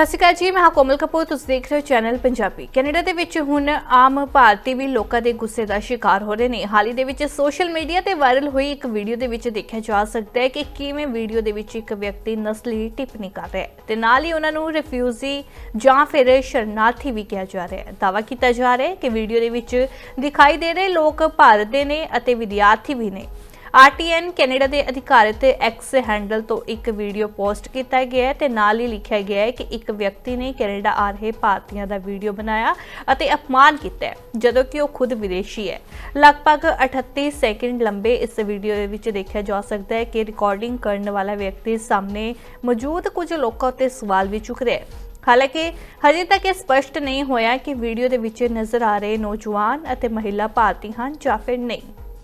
ਸਤਿ ਸ਼੍ਰੀ ਅਕਾਲ ਜੀ, ਮੈਂ ਹਾਂ ਕੋਮਲ ਕਪੂਰ, ਤੁਸੀਂ ਦੇਖ ਰਹੇ ਹੋ ਚੈਨਲ ਪੰਜਾਬੀ। ਕੈਨੇਡਾ ਦੇ ਵਿੱਚ ਹੁਣ ਆਮ ਭਾਰਤੀ ਵੀ ਲੋਕਾਂ ਦੇ ਗੁੱਸੇ ਦਾ ਸ਼ਿਕਾਰ ਹੋ ਰਹੇ ਨੇ। ਹਾਲ ਹੀ ਦੇ ਵਿੱਚ ਸੋਸ਼ਲ ਮੀਡੀਆ ਤੇ ਵਾਇਰਲ ਹੋਈ ਇੱਕ ਵੀਡੀਓ ਦੇ ਵਿੱਚ ਦੇਖਿਆ ਜਾ ਸਕਦਾ ਹੈ ਕਿ ਕਿਵੇਂ ਵੀਡੀਓ ਦੇ ਵਿੱਚ ਇੱਕ ਵਿਅਕਤੀ ਨਸਲੀ ਟਿੱਪਣੀ ਕਰ ਰਿਹਾ ਹੈ ਤੇ ਨਾਲ ਹੀ ਉਹਨਾਂ ਨੂੰ ਰਿਫਿਊਜੀ ਜਾਂ ਫਿਰ ਸ਼ਰਨਾਰਥੀ ਵੀ ਕਿਹਾ ਜਾ ਰਿਹਾ ਹੈ। ਦਾਅਵਾ ਕੀਤਾ ਜਾ ਰਿਹਾ ਹੈ ਕਿ ਵੀਡੀਓ ਦੇ ਵਿੱਚ ਦਿਖਾਈ ਦੇ ਰਹੇ ਲੋਕ ਭਾਰਤ ਦੇ ਨੇ ਅਤੇ ਵਿਦਿਆਰਥੀ ਵੀ ਨੇ। ਆਰਟੀਐਨ ਕੈਨੇਡਾ ਦੇ ਅਧਿਕਾਰਤ ਐਕਸ ਹੈਂਡਲ ਤੋਂ ਇੱਕ ਵੀਡੀਓ ਪੋਸਟ ਕੀਤਾ ਗਿਆ ਹੈ ਤੇ ਨਾਲ ਹੀ ਲਿਖਿਆ ਗਿਆ ਹੈ ਕਿ ਇੱਕ ਵਿਅਕਤੀ ਨੇ ਕੈਨੇਡਾ ਆ ਰਹੇ ਭਾਰਤੀਆਂ ਦਾ ਵੀਡੀਓ ਬਣਾਇਆ ਅਤੇ ਅਪਮਾਨ ਕੀਤਾ ਜਦੋਂ ਕਿ ਉਹ ਖੁਦ ਵਿਦੇਸ਼ੀ ਹੈ। ਲਗਭਗ 38 ਸੈਕਿੰਡ ਲੰਬੇ ਇਸ ਵੀਡੀਓ ਦੇ ਵਿੱਚ ਦੇਖਿਆ ਜਾ ਸਕਦਾ ਹੈ ਕਿ ਰਿਕਾਰਡਿੰਗ ਕਰਨ ਵਾਲਾ ਵਿਅਕਤੀ ਸਾਹਮਣੇ ਮੌਜੂਦ ਕੁਝ ਲੋਕਾਂ ਉੱਤੇ ਸਵਾਲ ਵੀ ਚੁੱਕ ਰਿਹਾ ਹੈ। ਹਾਲਾਂਕਿ, ਹਜੇ ਤੱਕ ਇਹ ਸਪਸ਼ਟ ਨਹੀਂ ਹੋਇਆ ਕਿ ਵੀਡੀਓ ਦੇ ਵਿੱਚ ਨਜ਼ਰ ਆ ਰਹੇ ਨੌਜਵਾਨ ਅਤੇ ਮਹਿਲਾ ਭਾਰਤੀ ਹਨ ਜਾਂ ਫਿਰ ਨਹੀਂ।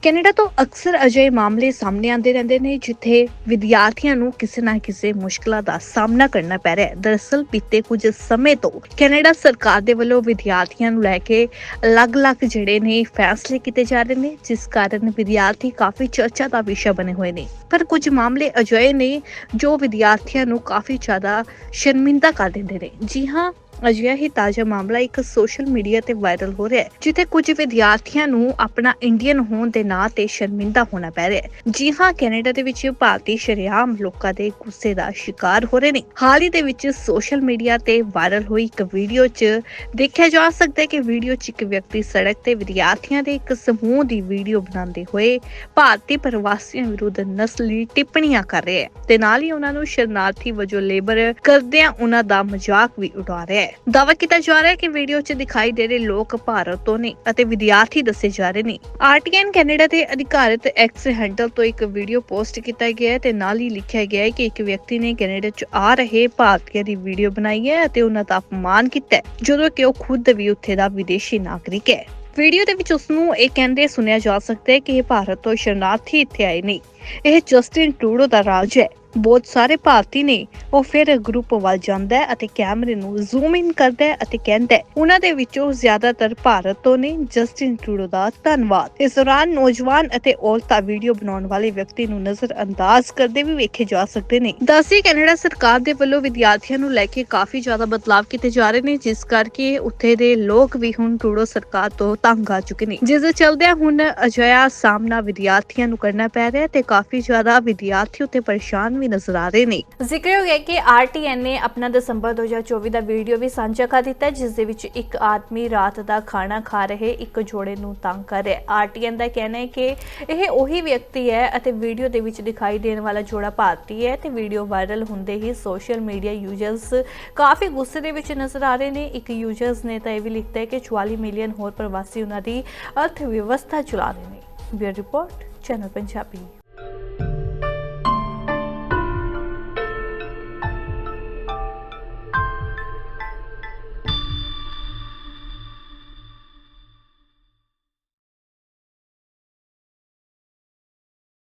ਕੈਨੇਡਾ ਤੋਂ ਅਕਸਰ ਅਜਿਹੇ ਮਾਮਲੇ ਸਾਹਮਣੇ ਆਉਂਦੇ ਰਹਿੰਦੇ ਨੇ, ਜਿੱਥੇ ਵਿਦਿਆਰਥੀਆਂ ਨੂੰ ਕਿਸੇ ਨਾ ਕਿਸੇ ਮੁਸ਼ਕਲਾਂ ਦਾ ਸਾਹਮਣਾ ਕਰਨਾ ਪੈ ਰਿਹਾ ਹੈ। ਦਰਅਸਲ ਬੀਤੇ ਕੁਝ ਸਮੇਂ ਤੋਂ ਕੈਨੇਡਾ ਸਰਕਾਰ ਦੇ ਵੱਲੋਂ ਵਿਦਿਆਰਥੀਆਂ ਨੂੰ ਲੈ ਕੇ ਅਲੱਗ-ਅਲੱਗ ਜਿਹੜੇ ਨੇ ਫੈਸਲੇ ਕੀਤੇ ਜਾ ਰਹੇ ਨੇ, ਜਿਸ ਕਾਰਨ ਵਿਦਿਆਰਥੀ ਕਾਫੀ ਚਰਚਾ ਦਾ ਵਿਸ਼ਾ ਬਣੇ ਹੋਏ ਨੇ। ਪਰ ਕੁਝ ਮਾਮਲੇ ਅਜਿਹੇ ਨੇ ਜੋ ਵਿਦਿਆਰਥੀਆਂ ਨੂੰ ਕਾਫੀ ਜ਼ਿਆਦਾ ਸ਼ਰਮਿੰਦਾ ਕਰ ਦਿੰਦੇ ਨੇ। ਜੀ ਹਾਂ ਅਜਿਹਾ ਹੀ ਤਾਜ਼ਾ ਮਾਮਲਾ ਇੱਕ ਸੋਸ਼ਲ ਮੀਡੀਆ ਤੇ ਵਾਇਰਲ ਹੋ ਰਿਹਾ ਹੈ, ਜਿੱਥੇ ਕੁਝ ਵਿਦਿਆਰਥੀਆਂ ਨੂੰ ਆਪਣਾ ਇੰਡੀਅਨ ਹੋਣ ਦੇ ਨਾਂ ਤੇ ਸ਼ਰਮਿੰਦਾ ਹੋਣਾ ਪੈ ਰਿਹਾ ਹੈ। ਜੀ ਹਾਂ, ਕੈਨੇਡਾ ਦੇ ਵਿੱਚ ਭਾਰਤੀ ਸ਼ਰੇਆਮ ਲੋਕਾਂ ਦੇ ਗੁੱਸੇ ਦਾ ਸ਼ਿਕਾਰ ਹੋ ਰਹੇ ਨੇ। ਹਾਲ ਹੀ ਦੇ ਵਿੱਚ ਸੋਸ਼ਲ ਮੀਡੀਆ ਤੇ ਵਾਇਰਲ ਹੋਈ ਇੱਕ ਵੀਡੀਓ 'ਚ ਦੇਖਿਆ ਜਾ ਸਕਦਾ ਹੈ ਕਿ ਵੀਡੀਓ 'ਚ ਇੱਕ ਵਿਅਕਤੀ ਸੜਕ ਤੇ ਵਿਦਿਆਰਥੀਆਂ ਦੇ ਇੱਕ ਸਮੂਹ ਦੀ ਵੀਡੀਓ ਬਣਾਉਂਦੇ ਹੋਏ ਭਾਰਤੀ ਪ੍ਰਵਾਸੀਆਂ ਵਿਰੁੱਧ ਨਸਲੀ ਟਿੱਪਣੀਆਂ ਕਰ ਰਿਹਾ ਹੈ। ਤੇ ਨਾਲ ਹੀ ਉਹਨਾਂ ਨੂੰ ਸ਼ਰਨਾਰਥੀ ਵਜੋਂ ਲੇਬਰ ਕਰਦਿਆਂ ਉਹਨਾਂ ਦਾ ਮਜ਼ਾਕ ਵੀ ਉਡਾ ਰਿਹਾ ਹੈ। ਦਾਅਵਾ ਕੀਤਾ ਜਾ ਰਿਹਾ ਹੈ ਕਿ ਵੀਡੀਓ 'ਚ ਦਿਖਾਈ ਦੇ ਰਹੇ ਲੋਕ ਭਾਰਤ ਤੋਂ ਨੇ ਅਤੇ ਵਿਦਿਆਰਥੀ ਦੱਸੇ ਜਾ ਰਹੇ ਨੇ। ਆਰਟੀਐਨ ਕੈਨੇਡਾ ਦੇ ਅਧਿਕਾਰਤ ਐਕਸ ਹੈਂਡਲ ਤੋਂ ਇੱਕ ਵੀਡੀਓ ਪੋਸਟ ਕੀਤਾ ਗਿਆ ਹੈ ਤੇ ਨਾਲ ਹੀ ਲਿਖਿਆ ਗਿਆ ਹੈ ਕਿ ਇੱਕ ਵਿਅਕਤੀ ਨੇ ਕੈਨੇਡਾ 'ਚ ਆ ਰਹੇ ਭਾਰਤੀਆਂ ਦੀ ਵੀਡੀਓ ਬਣਾਈ ਹੈ ਅਤੇ ਉਹਨਾਂ ਦਾ ਅਪਮਾਨ ਕੀਤਾ ਜਦੋਂ ਕਿ ਉਹ ਖੁਦ ਵੀ ਉੱਥੇ ਦਾ ਵਿਦੇਸ਼ੀ ਨਾਗਰਿਕ ਹੈ। ਵੀਡੀਓ ਦੇ ਵਿੱਚ ਉਸ ਨੂੰ ਇਹ ਕਹਿੰਦੇ ਸੁਣਿਆ ਜਾ ਸਕਦਾ ਹੈ ਕਿ ਇਹ ਭਾਰਤ ਤੋਂ ਸ਼ਰਨਾਰਥੀ ਇੱਥੇ ਆਏ ਨਹੀਂ ਇਹ ਜਸਟਿਨ ਟਰੂਡੋ ਦਾ ਰਾਜ ਹੈ। ਬਹੁਤ ਸਾਰੇ ਭਾਰਤੀ ਨੇ ਉਹ ਫਿਰ ਗਰੁੱਪ ਵੱਲ ਜਾਂਦਾ ਹੈ ਅਤੇ ਕੈਮਰੇ ਨੂੰ ਜ਼ੂਮ ਇਨ ਕਰਦਾ ਹੈ ਅਤੇ ਕਹਿੰਦਾ ਹੈ, ਉਹਨਾਂ ਦੇ ਵਿੱਚੋਂ ਜ਼ਿਆਦਾਤਰ ਭਾਰਤ ਤੋਂ ਨੇ। ਜਸਟਿਨ ਟਰੂਡੋ ਦਾ ਧੰਨਵਾਦ। ਇਸ ਦੌਰਾਨ ਨੌਜਵਾਨ ਅਤੇ ਔਰਤਾਂ ਵੀਡੀਓ ਬਣਾਉਣ ਵਾਲੇ ਵਿਅਕਤੀ ਨੂੰ ਨਜ਼ਰ ਅੰਦਾਜ਼ ਕਰਦੇ ਵੀ ਵੇਖੇ ਜਾ ਸਕਦੇ ਨੇ। ਦੱਸੀ ਕੈਨੇਡਾ ਸਰਕਾਰ ਦੇ ਵੱਲੋਂ ਵਿਦਿਆਰਥੀਆਂ ਨੂੰ ਲੈ ਕੇ ਕਾਫੀ ਜ਼ਿਆਦਾ ਬਦਲਾਵ ਕੀਤੇ ਜਾ ਰਹੇ ਨੇ, ਜਿਸ ਕਰਕੇ ਉੱਥੇ ਦੇ ਲੋਕ ਵੀ ਹੁਣ ਟਰੂਡੋ ਸਰਕਾਰ ਤੋਂ ਤੰਗ ਆ ਚੁੱਕੇ ਨੇ। ਜਿਸ ਦੇ ਚਲਦਿਆਂ ਹੁਣ ਅਜਿਹਾ ਸਾਹਮਣਾ ਵਿਦਿਆਰਥੀਆਂ ਨੂੰ ਕਰਨਾ ਪੈ ਰਿਹਾ ਤੇ ਕਾਫੀ ਜ਼ਿਆਦਾ ਵਿਦਿਆਰਥੀ ਉੱਤੇ ਪਰੇਸ਼ਾਨ ਵੀ ਨਜ਼ਰ ਆ ਰਹੇ ਨੇ। ਜ਼ਿਕਰ ਹੋ ਗਿਆ ਕਿ ਆਰਟੀਐਨ ਨੇ ਆਪਣਾ ਦਸੰਬਰ 2024 ਦਾ ਵੀਡੀਓ ਵੀ ਸਾਂਝਾ ਕਰ ਦਿੱਤਾ, ਜਿਸ ਦੇ ਵਿੱਚ ਇੱਕ ਆਦਮੀ ਰਾਤ ਦਾ ਖਾਣਾ ਖਾ ਰਹੇ ਇੱਕ ਜੋੜੇ ਨੂੰ ਤੰਗ ਕਰ ਰਿਹਾ ਆਰਟੀਐਨ ਦਾ ਕਹਿਣਾ ਹੈ ਕਿ ਇਹ ਉਹੀ ਵਿਅਕਤੀ ਹੈ ਅਤੇ ਵੀਡੀਓ ਦੇ ਵਿੱਚ ਦਿਖਾਈ ਦੇਣ ਵਾਲਾ ਜੋੜਾ ਭਾਰਤੀ ਹੈ ਤੇ ਵੀਡੀਓ ਵਾਇਰਲ ਹੁੰਦੇ ਹੀ ਸੋਸ਼ਲ ਮੀਡੀਆ ਯੂਜ਼ਰਸ ਕਾਫੀ ਗੁੱਸੇ ਦੇ ਵਿੱਚ ਨਜ਼ਰ ਆ ਰਹੇ ਨੇ। ਇੱਕ ਯੂਜ਼ਰਸ ਨੇ ਤਾਂ ਇਹ ਵੀ ਲਿਖਤਾ ਹੈ ਕਿ 44 ਮਿਲੀਅਨ ਹੋਰ ਪ੍ਰਵਾਸੀ ਉਹਨਾਂ ਦੀ ਅਰਥ ਵਿਵਸਥਾ ਚਲਾ ਰਹੇ ਨੇ। Bureau report, channel Punjabi.